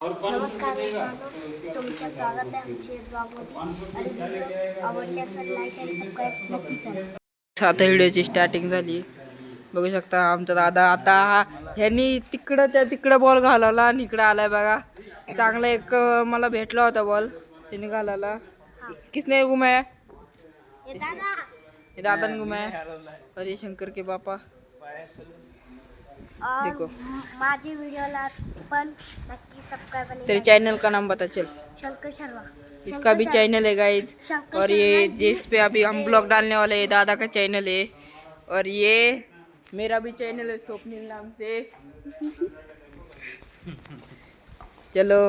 नमस्कार मित्रांनो तुमचं स्वागत आहे आमच्या ब्लॉगमध्ये आणि व्हिडिओ आवडले असेल लाईक आणि सबस्क्राईब नक्की करा. आता व्हिडिओची स्टार्टिंग झाली. बघू शकता आमचा दादा आता हा ह्यांनी तिकडं त्या तिकडं बॉल घालवला आणि इकडं आलाय बघा. चांगला एक मला भेटला होता बॉल त्याने घालवला. किसने घुमाया? हे दादा. ये दादा ने घुमाया. और ये शंकर के पापा और देखो. माझे व्हिडिओला पण नक्की सबस्क्राईब तेरे चैनल का नाम पता चल। शंकर शर्मा। इसका भी चैनल है गाइज़ और ये जिस पे अभी हम ब्लॉग डालने वाले हैं दादा का चैनल है। और ये मेरा भी चैनल है स्वप्निल नाम से। चलो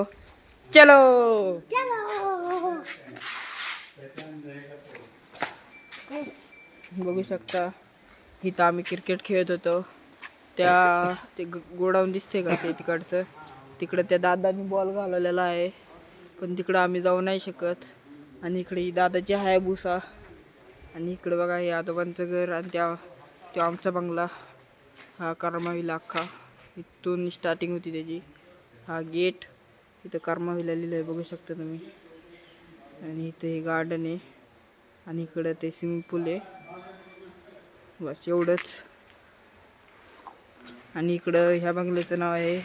चलो। चलो। बघू शकता इथं आम्ही क्रिकेट खेळत होतो। त्या ते गोडाऊन दिसते का ते तिकडचं? तिकडं त्या दादानी बॉल घालवलेला आहे. पण तिकडं आम्ही जाऊ नाही शकत. आणि इकडे ही दादाची आहे भुसा आणि इकडे बघा हे आजोबांचं घर आणि त्या तो आमचा बंगला. हा करमावीला अख्खा इथून स्टार्टिंग होती त्याची. हा गेट इथं करमावीला लिहिलं आहे बघू शकता तुम्ही. आणि इथं हे गार्डन आहे. आणि इकडं ते स्विमिंग पूल आहे. बस एवढंच. आणि इकडं ह्या बंगल्याचं नाव आहे.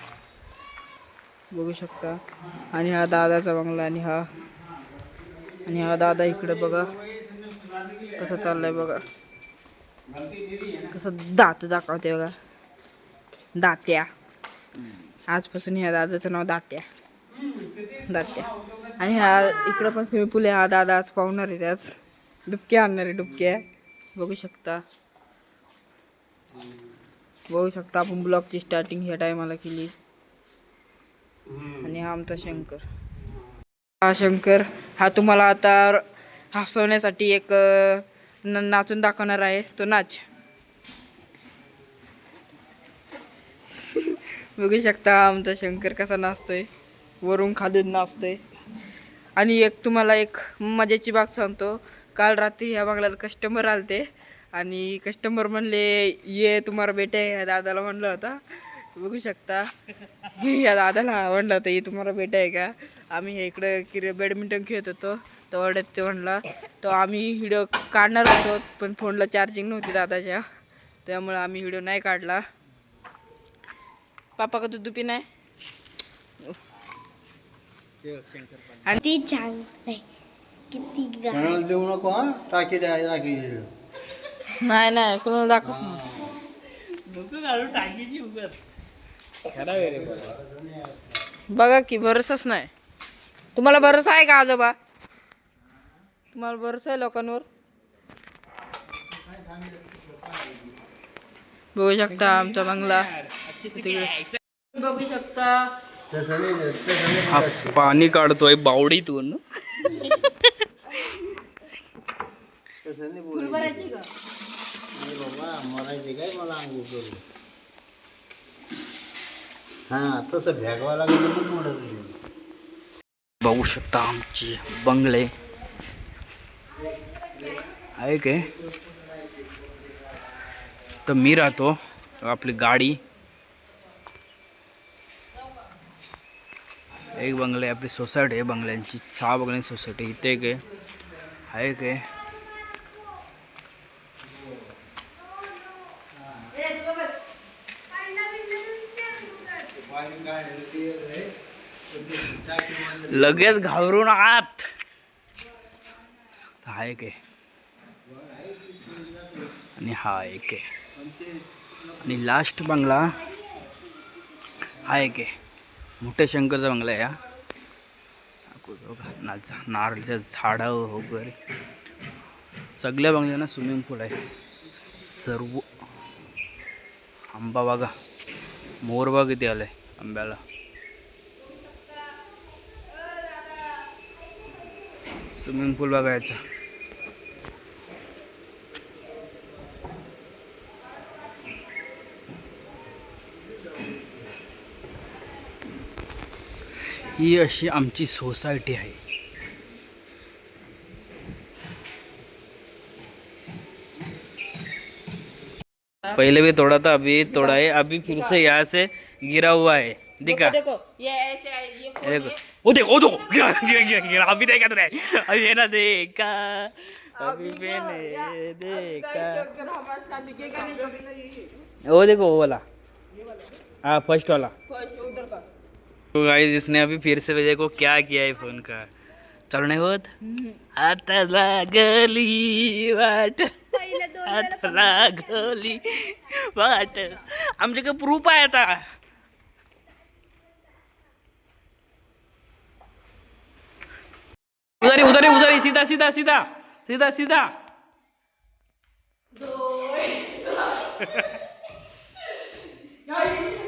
बघू शकता. आणि हा दादाचा बंगला आणि हा. आणि हा दादा इकडं बघा. कसं चाललंय बघा. कसं दात दाखवते बघा. दात्या. आजपासून ह्या दादाचं नाव दात्या. दात्या. आणि हा इकडं पण स्विमिंग पूल आहे. हा दादा आज पाहुणार आहे त्याच डुबक्या आणणार आहे डुबक्या. बघू शकता. बघू शकता आपण ब्लॉगची स्टार्टिंग ह्या टायमाला केली. आणि हा आमचा शंकर. हा शंकर हा तुम्हाला आता हसवण्यासाठी एक नाचून दाखवणार आहे. तो नाच. बघू शकता आमचा शंकर कसा नाचतोय. वरून खालून नाचतोय. आणि एक तुम्हाला एक मजेची बाब सांगतो. काल रात्री ह्या बंगल्यात कस्टमर आलते. आणि कस्टमर म्हणले ये तुम्हाला बेटे आहे ह्या दादाला म्हणलं होता. बघू शकता. या दादाला म्हणलं होतं ये तुम्हाला बेटा आहे का आम्ही हे इकडं किर बॅडमिंटन खेळत होतो. तो ओरडत ते म्हणला तो आम्ही व्हिडिओ काढणार होतो पण फोनला चार्जिंग नव्हती दादाच्या. त्यामुळे आम्ही व्हिडिओ नाही काढला. पापा का दूध पिनाय किती छान नाही किती देऊ नको हा? टाकी द्या टाकी. नाही नाही कोणाला दाखव बघा की भरोसाच नाही. तुम्हाला भरोसा आहे का आजोबा? तुम्हाला भरोसा आहे लोकांवर? बघू शकता आमचा बंगला. बघू शकता. हा पाणी काढतोय बावडीतून. तसं नाही बोलायचं भरायची का? नाही बाबा मरायचे काय मला अंघोळ करू हा तसं भ्यागवा लागलं तर बघू शकता आमची बंगले. आहे काय? तर मी राहतो आपली गाडी. एक बंगले आपली सोसायटी आहे बंगल्यांची. सहा बंगल्यांची सोसायटी. इथे एक आहे. आहे काय? लगेच घाबरून आत. हा एक आहे. आणि हा एक आहे. आणि लास्ट बंगला हा एक आहे. मोठ्या शंकरचा बंगला आहे हा. बघा, नारळच्या झाडं वगैरे. सगळ्या बंगल्यांना स्विमिंग पूल आहे. सर्व. आंबा बघा. मोरबा किती आहे आंब्याला स्विमिंग पूल बघायचा ही अशी आमची सोसायटी आहे पहले भी तोड़ा था अभी तोड़ा है अभी फिर से यहाँ से गिरा हुआ है। दिखा। देखो ये ऐसे ये देखो। वो देखो वो देखो गिरा गिरा गिरा गिरा। अभी देखा तूने। अभी मैंने देखा। अभी मैंने देखा। शंकर हमारे साथ दिखेगा नहीं। कभी वो देखो वो वाला। हाँ फ़र्स्ट वाला। तो गाइस इसने अभी फिर से देखो क्या किया है फ़ोन का? चालू नाही होत? आता लागली वाट. आता लागली वाट. आमच्याकडे प्रूफ आहे आता. उधारी उधारी उधारी सीधा सीधा सीधा सीधा सीधा.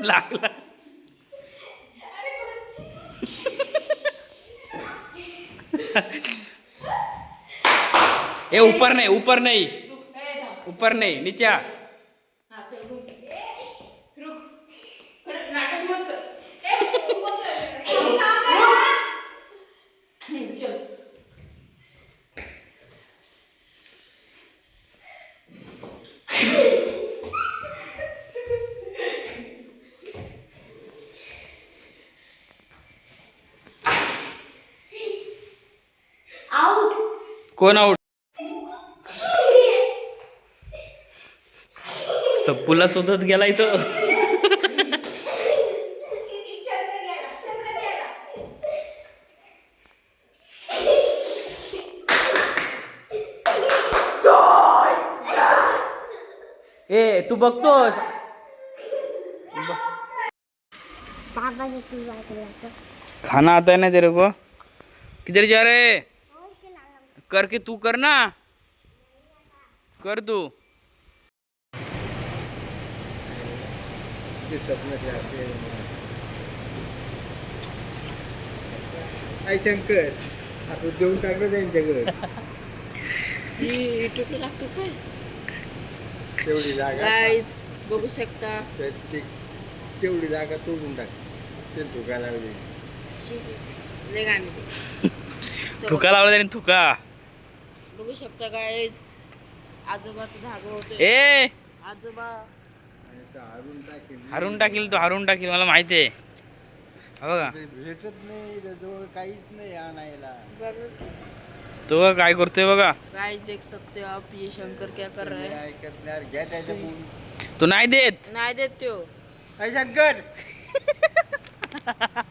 लागला. ए ऊपर नहीं ऊपर नहीं. ऊपर नहीं नीचे आ नाटक मत कर चल आउट कोण आउट सप्पूला शोधत गेलाय तो ए तू बघतोस? खाना आता है ना तेरे को किधर जा रहे करके तू कर ना। कर तू आई शंकर आता देऊन टाकलं त्यांच्याकडे. युट्यूबला लागतो काय तेवढी जागा गाईज बघू शकता. तर ते तेवढी जागा तोडून टाक. ते धुका लावली शी शी. लय गाणी ते. थुका लावला त्याने थुका बघू शकता गाईज आजोबाचं धागो होतोय. ए! आजोबा. आणि तो हारून टाकेल हरून टाकील तो हरून टाकील मला माहिती आहे. हा बघा. ते भेटत नाही जवळ काहीच नाही आणायला तो बघा काय करतोय बघा. गाइस देख सकते हो आप ये शंकर क्या कर रहा ते है ऐकत नाही घ्या त्याच्या फोन. तो नाही देत? नाही देत त्यो. आई शंकर!